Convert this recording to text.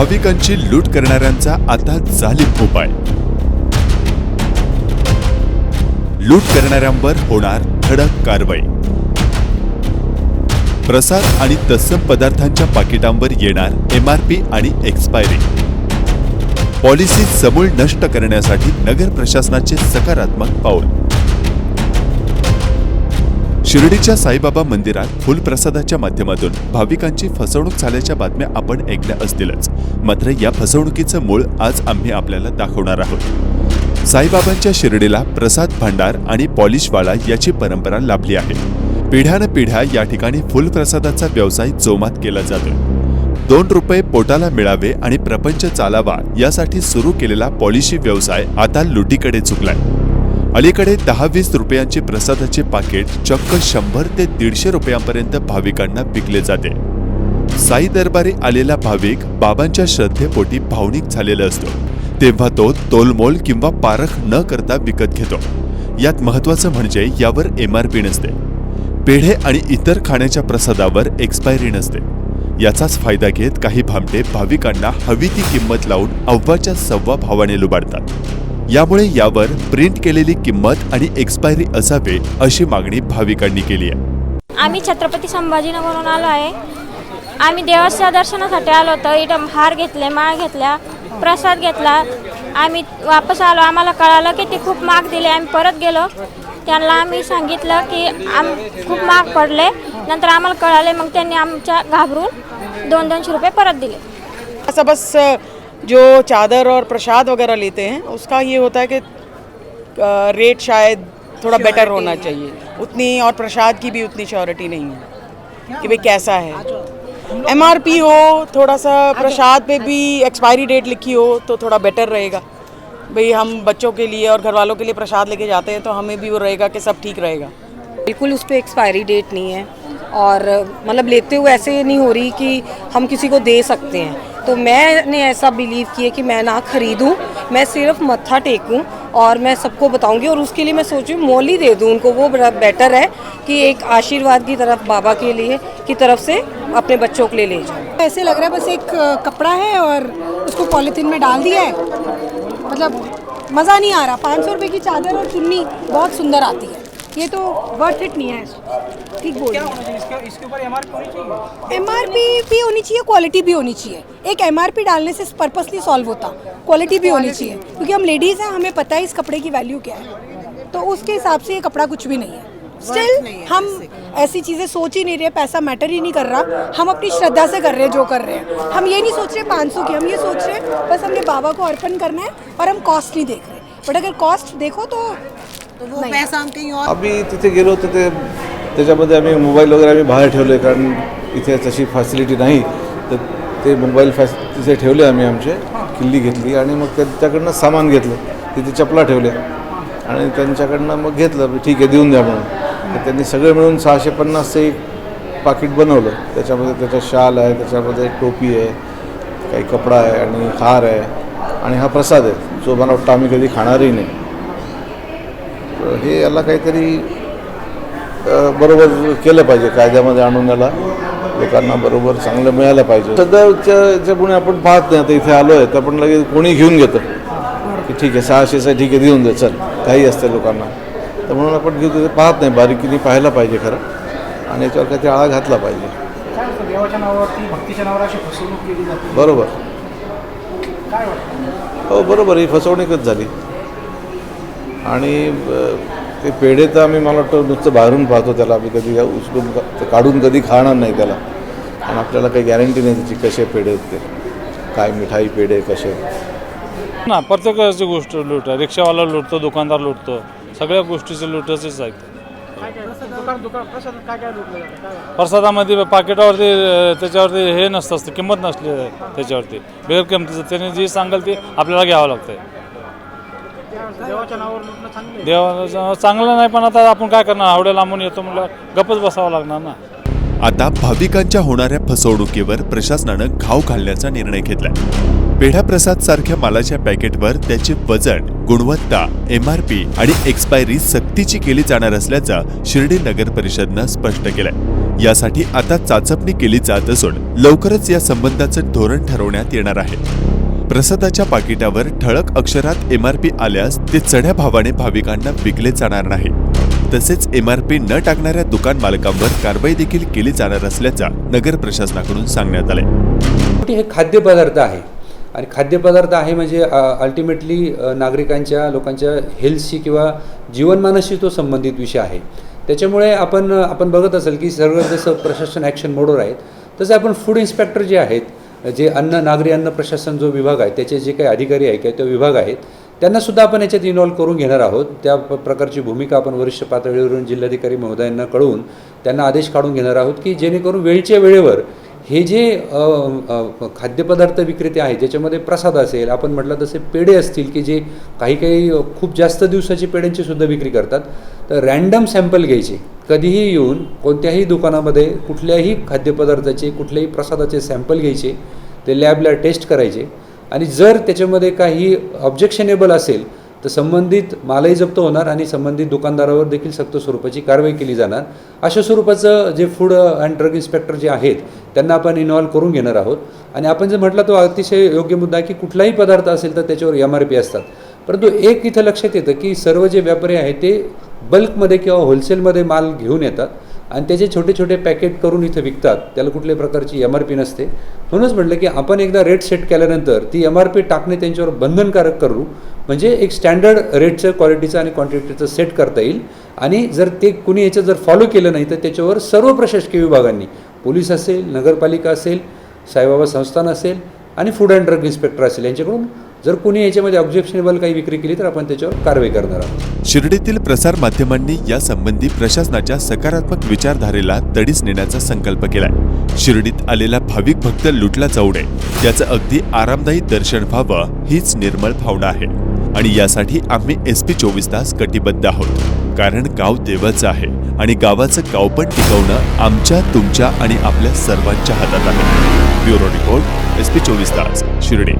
भाविकांची लूट करणाऱ्यांचा आता जालीम उपाय. लूट करणाऱ्यांवर होणार धडक कारवाई. प्रसाद आणि तत्सम पदार्थांच्या पाकिटांवर येणार एमआरपी आणि एक्सपायरी पॉलिसी समूळ नष्ट करण्यासाठी नगर प्रशासनाचे सकारात्मक पाऊल. शिर्डीच्या साईबाबा मंदिरात फुलप्रसादाच्या माध्यमातून भाविकांची फसवणूक झाल्याच्या बातम्या आपण ऐकल्या असतीलच. मात्र या फसवणुकीचं मूळ आज आम्ही आपल्याला दाखवणार आहोत. साईबाबांच्या शिर्डीला प्रसाद भांडार आणि पॉलिशवाला याची परंपरा लाभली आहे. पिढ्यानपिढ्या या ठिकाणी फुलप्रसादाचा व्यवसाय जोमात केला जातो दोन रुपये पोटाला मिळावे आणि प्रपंच चालावा यासाठी सुरू केलेला पॉलिशी व्यवसाय आता लुटीकडे चुकलाय. अलीकडे दहा वीस रुपयांचे प्रसादाचे पाकिट चक्क शंभर ते दीडशे रुपयांपर्यंत भाविकांना विकले जाते. साई दरबारी आलेला भाविक बाबांच्या श्रद्धेपोटी भावनिक झालेला असतो. तेव्हा तो तोलमोल किंवा पारख न करता विकत घेतो. यात महत्वाचं म्हणजे यावर एम आर पी नसते. पेढे आणि इतर खाण्याच्या प्रसादावर एक्सपायरी नसते. याचाच फायदा घेत काही भामटे भाविकांना हवी ती किंमत लावून अव्वाच्या सव्वा भावाने लुबाडतात. यामुळे यावर प्रिंट केलेली किंमत आणि एक्सपायरी असावे अशी मागणी भाविकांनी केली आहे. आम्ही छत्रपती संभाजीनगरहून आलो आहे. आम्ही देवाच्या दर्शनासाठी आलो होतो. इथं हार घेतले माळ घेतल्या प्रसाद घेतला. आम्ही वापस आलो. आम्हाला कळालं की ते खूप महाग दिले. आम्ही परत गेलो. त्यांना आम्ही सांगितलं की आम खूप महाग पडले. नंतर आम्हाला कळाले. मग त्यांनी आमच्या घाबरून दोन दोनशे रुपये परत दिले. ऐसा बस जो चादर और प्रसाद वगैरह लेते हैं उसका ये होता है कि रेट शायद थोड़ा बेटर होना चाहिए। उतनी और प्रसाद की भी उतनी श्योरिटी नहीं है कि भाई कैसा है। एमआरपी हो थोड़ा सा प्रसाद पे भी एक्सपायरी डेट लिखी हो तो थोड़ा बेटर रहेगा। भाई हम बच्चों के लिए और घर वालों के लिए प्रसाद लेके जाते हैं तो हमें भी वो रहेगा कि सब ठीक रहेगा। बिल्कुल उस पर एक्सपायरी डेट नहीं है। और मतलब लेते हुए ऐसे नहीं हो रही कि हम किसी को दे सकते हैं। तो मैंने ऐसा बिलीव किया कि मैं ना खरीदूं, मैं सिर्फ़ मत्था टेकूं और मैं सबको बताऊँगी और उसके लिए मैं सोचूं, मोल दे दूँ उनको, वो बड़ा बेटर है कि एक आशीर्वाद की तरफ़ बाबा के लिए, की तरफ़ से अपने बच्चों के लिए ले जाऊँ। ऐसे लग रहा है बस एक कपड़ा है और उसको पॉलीथीन में डाल दिया है। मतलब मज़ा नहीं आ रहा। पाँच सौ रुपये की चादर और चुन्नी बहुत सुंदर आती है। ये तो वर्थ इट नहीं है। ठीक बोल एम आर पी भी होनी चाहिए क्वालिटी भी होनी चाहिए। एक एम आर पी डालने से पर्पस नहीं सॉल्व होता। क्वालिटी भी होनी चाहिए। क्योंकि हम लेडीज़ हैं हमें पता है इस कपड़े की वैल्यू क्या है। तो उसके हिसाब से ये कपड़ा कुछ भी नहीं है। स्टिल हम ऐसी चीज़ें सोच ही नहीं रहे पैसा मैटर ही नहीं कर रहा। हम अपनी श्रद्धा से कर रहे हैं जो कर रहे हैं। हम ये नहीं सोच रहे पाँच सौ की हम ये सोच रहे हैं बस हमने बाबा को अर्पण करना है और हम कॉस्ट नहीं देख रहे बट अगर कॉस्ट देखो तो तो वो पैसा हम कहीं और आम्ही तिथे गेलो तर ते त्याच्यामध्ये आम्ही मोबाईल वगैरे आम्ही बाहेर ठेवले कारण इथे तशी फॅसिलिटी नाही. तर ते मोबाईल फॅस तिथे ठेवले आम्ही आमचे किल्ली घेतली आणि मग त्यांच्याकडनं सामान घेतलं. तिथे चपला ठेवल्या. आणि त्यांच्याकडनं मग घेतलं ठीक आहे देऊन द्या म्हणून. तर त्यांनी सगळं मिळून सहाशे पन्नासचं एक पाकिट बनवलं. त्याच्यामध्ये त्याच्या शाल आहे त्याच्यामध्ये टोपी आहे काही कपडा आहे आणि हार आहे. आणि हा प्रसाद आहे जो मला वाटतं आम्ही कधी खाणारही नाही. तर हे याला काहीतरी बरोबर केलं पाहिजे कायद्यामध्ये आणून याला. लोकांना बरोबर चांगलं मिळायला पाहिजे. सध्याच्या याच्यामुळे आपण पाहत नाही आता इथे आलो आहे तर आपण लगेच कोणी घेऊन घेतं. की ठीक आहे सहाशेचं ठीक आहे देऊन दे चल. काही असते लोकांना. तर म्हणून आपण घेऊ ते पाहत नाही बारीकीने पाहायला पाहिजे खरं. आणि याच्यावर काहीतरी आळा घातला पाहिजे. बरोबर. हो बरोबर ही फसवणूकच झाली. आणि ते पेढे तर आम्ही मला वाटतं नुसतं बाहेरून पाहतो त्याला. आम्ही कधी उचलून काढून कधी खाणार नाही त्याला. आणि आपल्याला काही गॅरंटी नाही त्याची कसे पेढे आहेत ते. काय मिठाई पेढे कसे. ना प्रत्येकाची गोष्ट लूट आहे. रिक्षावाला लुटतो दुकानदार लुटतो. सगळ्या गोष्टीचे लुटाचेच आहेत. काय काय प्रसादामध्ये पाकिटावरती त्याच्यावरती हे नसतं असतं. किंमत नसली त्याच्यावरती. बिगर त्याने जे सांगाल ते आपल्याला घ्यावं लागतं देवाच्या नावावर लुटणं चांगलं देवा चांगलं नाही पण आता आपण काय करणार? आवडे लांबून येतो म्हणलं गपच बसावं लागणार ना? आता भाविकांच्या होणाऱ्या फसवणुकीवर प्रशासनानं घाव घालण्याचा निर्णय घेतलाय. पेढा प्रसाद सारख्या मालाच्या पॅकेटवर त्याचे वजन गुणवत्ता एम आर पी आणि एक्सपायरी सक्तीची केली जाणार असल्याचं शिर्डी नगर परिषदनं स्पष्ट केलंय. यासाठी आता चाचपणी केली जात असून लवकरच या संबंधाचं धोरण ठरवण्यात येणार आहे. प्रसादाच्या पाकिटावर ठळक अक्षरात एम आर पी आल्यास ते चढ्या भावाने भाविकांना विकले जाणार नाही. तसेच एम आर पी न टाकणाऱ्या दुकान मालकांवर कारवाई देखील केली जाणार असल्याचा नगर प्रशासनाकडून सांगण्यात आले. शेवटी हे खाद्यपदार्थ आहे आणि खाद्यपदार्थ आहे म्हणजे अल्टिमेटली नागरिकांच्या लोकांच्या हेल्थशी किंवा जीवनमानाशी तो संबंधित विषय आहे. त्याच्यामुळे आपण आपण बघत असाल की सर्व जसं प्रशासन ॲक्शन मोडवर आहेत तसं आपण फूड इन्स्पेक्टर जे आहेत जे अन्न नागरी अन्न प्रशासन जो विभाग आहे त्याचे जे काही अधिकारी आहे किंवा ते विभाग आहेत त्यांनासुद्धा आपण याच्यात इन्व्हॉल्व करून घेणार आहोत. त्या प्रकारची भूमिका आपण वरिष्ठ पातळीवरून जिल्हाधिकारी महोदयांना कळवून त्यांना आदेश काढून घेणार आहोत की जेणेकरून वेळच्या वेळेवर हे जे खाद्यपदार्थ विक्रेते आहेत ज्याच्यामध्ये प्रसाद असेल आपण म्हटलं तसे पेढे असतील की जे काही काही खूप जास्त दिवसाची पेढ्यांची सुद्धा विक्री करतात तर रॅन्डम सॅम्पल घ्यायचे. कधीही येऊन कोणत्याही दुकानामध्ये कुठल्याही खाद्यपदार्थाचे कुठल्याही प्रसादाचे सॅम्पल घ्यायचे ते लॅबला टेस्ट करायचे. आणि जर त्याच्यामध्ये काही ऑब्जेक्शनेबल असेल तर संबंधित मालही जप्त होणार आणि संबंधित दुकानदारावर देखील सक्त स्वरूपाची कारवाई केली जाणार. अशा स्वरूपाचं जे फूड अँड ड्रग इन्स्पेक्टर जे आहेत त्यांना आपण इन्व्हॉल्व करून घेणार आहोत. आणि आपण जे म्हटलं तो अतिशय योग्य मुद्दा आहे की कुठलाही पदार्थ असेल तर त्याच्यावर एम आर पी असतात. परंतु एक इथं लक्षात येतं की सर्व जे व्यापारी आहेत ते बल्कमध्ये किंवा होलसेलमध्ये माल घेऊन येतात आणि त्याचे छोटे छोटे पॅकेट करून इथे विकतात. त्याला कुठल्याही प्रकारची एम आर पी नसते. म्हणूनच म्हटलं की आपण एकदा रेट सेट केल्यानंतर ती एम आर पी टाकणे त्यांच्यावर बंधनकारक करू. म्हणजे एक स्टँडर्ड रेटचं क्वालिटीचं आणि क्वांटिटीचं सेट करता येईल. आणि जर ते कुणी याचं जर फॉलो केलं नाही तर त्याच्यावर सर्व प्रशासकीय विभागांनी पोलीस असेल नगरपालिका असेल साईबाबा संस्थान असेल आणि फूड अँड ड्रग इन्स्पेक्टर असेल यांच्याकडून जर कुणी याच्यामध्ये ऑब्जेक्शनेबल काही विक्री केली तर आपण त्याच्यावर कारवाई करणार आहोत. शिर्डीतील प्रसार माध्यमांनी यासंबंधी प्रशासनाच्या सकारात्मक विचारधारेला तडीस नेण्याचा संकल्प केलाय. शिर्डीत आलेला भाविक भक्त लुटला जाऊ नये याचं अगदी आरामदायी दर्शन व्हावं हीच निर्मळ भावना आहे. आणि यासाठी आम्ही एस पी चोवीस तास कटिबद्ध आहोत. कारण गाव देवाचं आहे आणि गावाचं गावपण टिकवणं आमच्या तुमच्या आणि आपल्या सर्वांच्या हातात आहे. ब्युरो रिपोर्ट एस पी चोवीस तास शिर्डी.